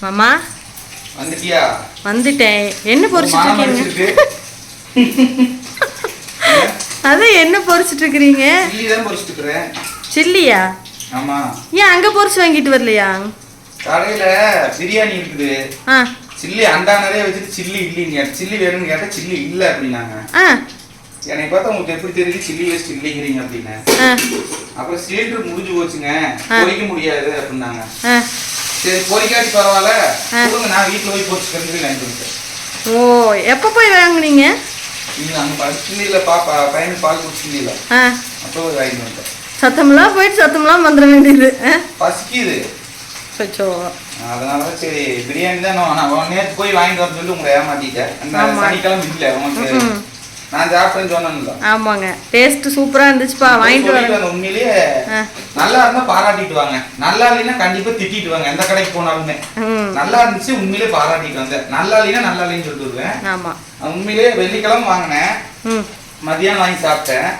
மாமா. வந்துட்டியா? வந்துட்டேன். என்ன பொரிச்சிட்டு இருக்கீங்க. அதான் என்ன பொரிச்சிட்டு இருக்கிறேன். சில்லியா? ஆமா. ஏன் அங்க பொரிச்சு வாங்கிட்டு வரலையா? கடையில பிரியாணி இருக்குது. சில்லி அண்டா நிறைய வச்சுட்டு சில்லி கேட்டேன். சில்லி வேணும்னு கேட்டா சில்லி இல்ல அப்படின்னாங்க. ஆ. என்னை பார்த்தா உங்களுக்கு எப்படி தெரியுது? சில்லி வேஸ்ட் சில்லிங்கிறீங்க அப்படின்னு. அப்புறம் சிலிண்டர் முடிஞ்சு போச்சுங்க. பொரிக்க முடியாது அப்படின்னாங்க. சரி பொரிக்காட்டி பரவாயில்ல. கொடுங்க நான் வீட்டுல போய் பொரிச்சுக்கிறேன் வாங்கிட்டு ஓ எப்போ போய் வாங்குனீங்க? நீங்க அங்க படிச்சுல பாப்பா பையனுக்கு பால் குடிச்சிருந்தீங்களா அப்போ போய் வாங்கிட்டு வந்துட்டேன். சத்தமெல்லாம் போயிட்டு சத்தமெல்லாம் வந்துட வேண்டியது பசிக்குது. அச்சோ அதனால தான் சரி பிரியாணி தான் நான் நேற்று போய் வாங்கிட்டு வர சொல்லி உங்களை ஏமாத்திட்டேன். சனிக்கிழமை இல்லை ம்ம். நான் சாப்பிட்டேன்னு சொன்னேன்ல. ஆமாங்க. டேஸ்ட் சூப்பரா இருந்துச்சுப்பா. வாங்கிட்டு வரேன். உண்மையிலேயே. நல்லா இருந்தா பாராட்டிட்டு வாங்க நல்லா இல்லைன்னா கண்டிப்பா திட்டிட்டு வாங்க எந்த கடைக்கு போனாலுமே. நல்லா இருந்துச்சு உண்மையிலே பாராட்டிட்டு வந்தேன். நல்லா இல்லைன்னா நல்லா இல்லைன்னு சொல்லிட்டு ஆமா. உண்மையிலேயே வெள்ளிக்கிழமை வாங்கினேன். மதியானம் வாங்கி சாப்பிட்டேன்.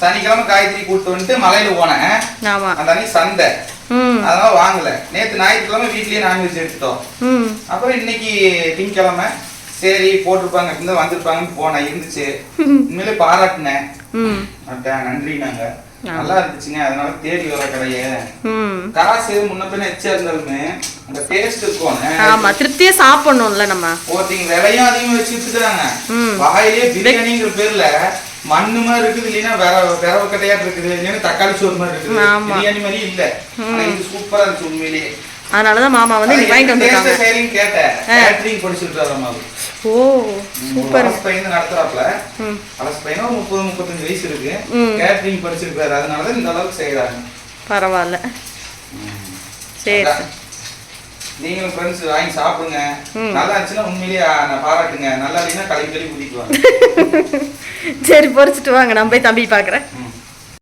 சனிக்கிழமை காய்கறி கூட்டு வந்துட்டு மலையில போனேன். ஆமா. அந்த அன்னைக்கு சந்தை. அதனால வாங்கல. நேத்து ஞாயிற்றுக்கிழமை வீட்லயே நான்வெஜ் எடுத்துட்டோம். அப்புறம் இன்னைக்கு திங்கக்கிழமை சரி போட்டிருப்பாங்க. இருந்தா வந்திருப்பாங்கன்னு போனேன் இருந்துச்சு. உண்மையிலே பாராட்டினேன். நன்றி நாங்க. நல்லா இருந்துச்சுங்க. அதனால தேடி வர கடைய. காசு முன்ன பின்ன எச்சா இருந்தாலுமே அந்த டேஸ்ட் இருக்கும். ஆமா திருப்தியா சாப்பிடணும்ல நம்ம. ஒருத்தங்க விலையும் அதிகமா வச்சு வித்துக்கிறாங்க ம். வாயிலே பிரியாணிங்கிற பேர்ல மண்ணு மாதிரி இருக்குது இல்லைன்னா வேற விரவ கட்டையா இருக்குது இல்லைன்னா தக்காளி சோறு மாதிரி இருக்குது. பிரியாணி மாதிரி இல்ல. இது சூப்பரா இருந்துச்சு உண்மையிலேயே அதனாலதான் மாமா வந்து வாங்கிட்டு வந்திருக்காங்க. கேட்டேன். படிச்சுட்டு வர மாதிரி ஓ சூப்பர். அரசு பையன் நடத்துறாப்ல ம். அரசு பையனா ஒரு முப்பது முப்பத்தஞ்சு வயசு இருக்கு. கேட்டரிங் படிச்சிருக்காரு. அதனாலதான் இந்த அளவுக்கு செய்யறாங்க பரவாயில்ல. சரி. நீங்களும் ஃப்ரெண்ட்ஸ் வாங்கி சாப்பிடுங்க. நல்லா இருந்துச்சுன்னா உண்மையிலேயே பாராட்டுங்க. நல்லா இல்லைன்னா கழுவி கழுவி ஊத்திட்டு வாங்க சரி பொரிச்சிட்டு வாங்க. நான் போய் தம்பி பார்க்குறேன்.